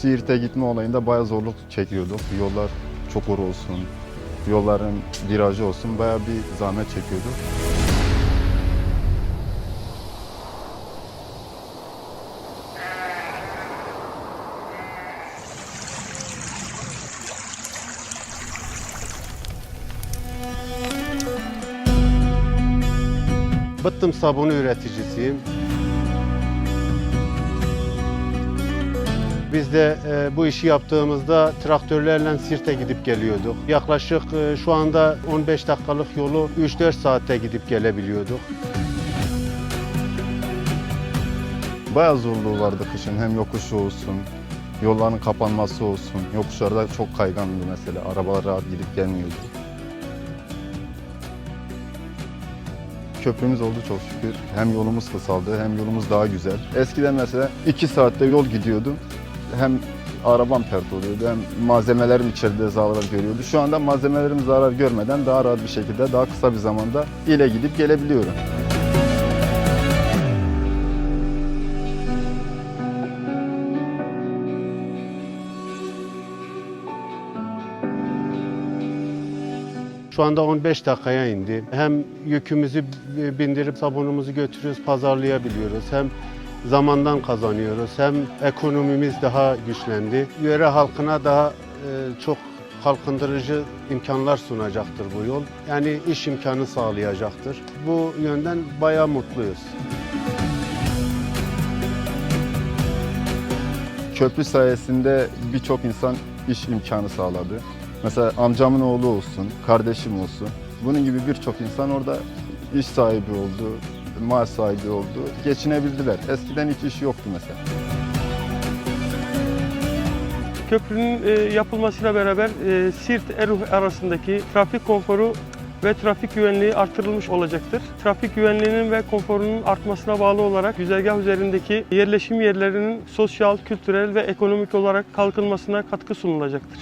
Siirt'e gitme olayında bayağı zorluk çekiyorduk. Yollar çukur olsun, yolların virajı olsun bayağı bir zahmet çekiyorduk. Bıttım sabunu üreticisiyim. Biz de e, bu işi yaptığımızda traktörlerle Sirt'e gidip geliyorduk. Yaklaşık e, şu anda 15 dakikalık yolu 3-4 saatte gidip gelebiliyorduk. Bayağı zorluğu vardı kışın. Hem yokuşu olsun, yolların kapanması olsun. Yokuşlarda çok kaygandı mesela. Arabalar rahat gidip gelmiyordu. Köprümüz oldu çok şükür. Hem yolumuz kısaldı hem yolumuz daha güzel. Eskiden mesela 2 saatte yol gidiyordum. Hem arabam pert oluyordu hem malzemelerim içeride zarar görüyordu. Şu anda malzemelerim zarar görmeden daha rahat bir şekilde daha kısa bir zamanda ile gidip gelebiliyorum. Şu anda 15 dakikaya indi. Hem yükümüzü bindirip sabunumuzu götürüyoruz, pazarlayabiliyoruz. Hem zamandan kazanıyoruz. Hem ekonomimiz daha güçlendi. Yöre halkına daha e, çok kalkındırıcı imkanlar sunacaktır bu yol. Yani iş imkanı sağlayacaktır. Bu yönden bayağı mutluyuz. Köprü sayesinde birçok insan iş imkanı sağladı. Mesela amcamın oğlu olsun, kardeşim olsun. Bunun gibi birçok insan orada iş sahibi oldu, maaş sahibi oldu, geçinebildiler. Eskiden hiç iş yoktu mesela. Köprünün e, yapılmasıyla beraber e, Siirt-Eruh arasındaki trafik konforu ve trafik güvenliği artırılmış olacaktır. Trafik güvenliğinin ve konforunun artmasına bağlı olarak güzergah üzerindeki yerleşim yerlerinin sosyal, kültürel ve ekonomik olarak kalkınmasına katkı sunulacaktır.